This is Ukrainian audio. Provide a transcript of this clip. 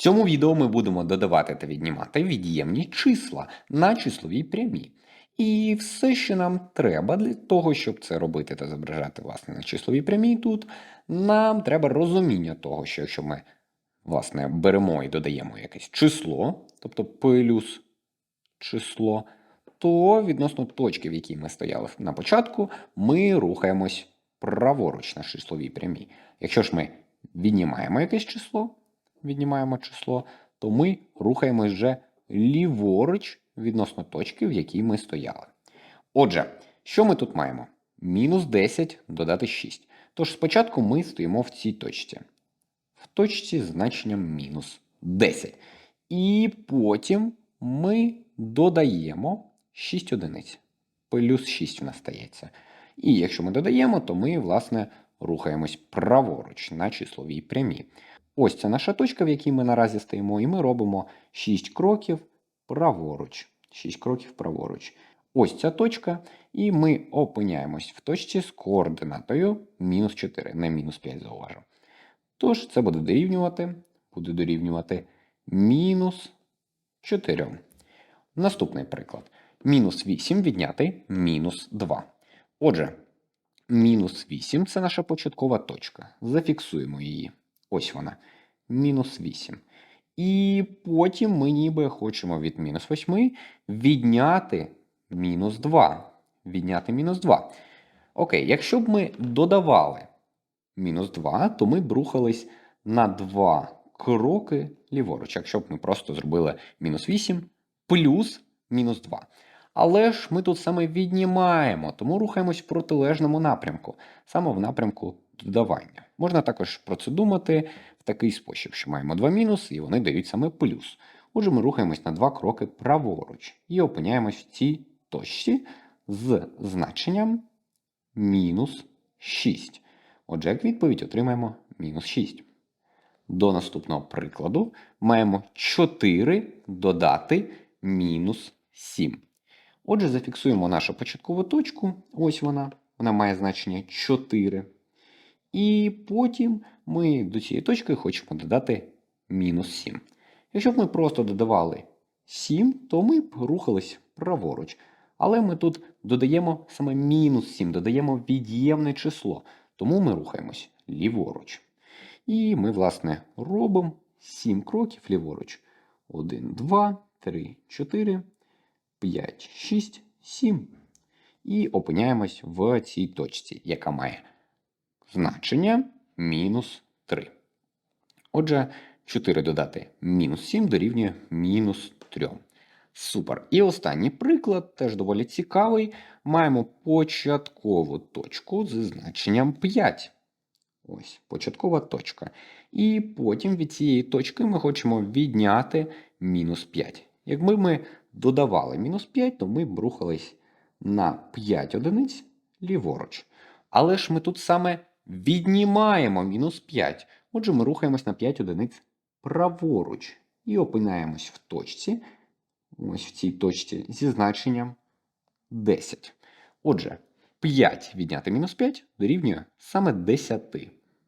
цьому відео ми будемо додавати та віднімати від'ємні числа на числовій прямій. І все, що нам треба для того, щоб це робити та зображати власне на числовій прямій тут, нам треба розуміння того, що якщо ми власне беремо і додаємо якесь число, тобто плюс число, то відносно точки, в якій ми стояли на початку, ми рухаємось праворуч на числовій прямій. Якщо ж ми віднімаємо якесь число, віднімаємо число, то ми рухаємось вже ліворуч відносно точки, в якій ми стояли. Отже, що ми тут маємо? Мінус 10 додати 6. Тож спочатку ми стоїмо в цій точці. В точці з значенням мінус 10. І потім ми додаємо 6 одиниць. Плюс 6 в нас стається. І якщо ми додаємо, то ми, власне, рухаємось праворуч на числовій прямій. Ось це наша точка, в якій ми наразі стоїмо, і ми робимо 6 кроків праворуч. 6 кроків праворуч. Ось ця точка, і ми опиняємось в точці з координатою мінус 4, не мінус 5 зауважу. Тож це буде дорівнювати, буде дорівнювати мінус 4. Наступний приклад. Мінус 8 відняти мінус 2. Отже, мінус 8 це наша початкова точка. Зафіксуємо її. Ось вона. Мінус 8. І потім ми ніби хочемо від мінус 8 відняти мінус 2. Відняти мінус 2. Окей, якщо б ми додавали мінус 2, то ми б рухались на 2 кроки ліворуч, якщо б ми просто зробили мінус 8 плюс мінус 2. Але ж ми тут саме віднімаємо, тому рухаємось в протилежному напрямку, саме в напрямку додавання. Можна також про це думати в такий спосіб, що маємо два мінуси, і вони дають саме плюс. Отже, ми рухаємось на два кроки праворуч і опиняємось в цій точці з значенням мінус 6. Отже, як відповідь отримаємо мінус 6. До наступного прикладу маємо 4 додати мінус 7. Отже, зафіксуємо нашу початкову точку. Ось вона. Вона має значення 4. І потім ми до цієї точки хочемо додати мінус 7. Якщо б ми просто додавали 7, то ми б рухались праворуч. Але ми тут додаємо саме мінус 7, додаємо від'ємне число. Тому ми рухаємось ліворуч. І ми, власне, робимо 7 кроків ліворуч. 1, 2, 3, 4, 5, 6, 7. І опиняємось в цій точці, яка має значення мінус 3. Отже, 4 додати мінус 7 дорівнює мінус 3. Супер. І останній приклад, теж доволі цікавий. Маємо початкову точку з значенням 5. Ось, початкова точка. І потім від цієї точки ми хочемо відняти мінус 5. Якби ми додавали мінус 5, то ми б рухались на 5 одиниць ліворуч. Але ж ми тут саме віднімаємо мінус 5. Отже, ми рухаємось на 5 одиниць праворуч і опинаємось в точці, ось в цій точці зі значенням 10. Отже, 5 відняти мінус 5 дорівнює саме 10.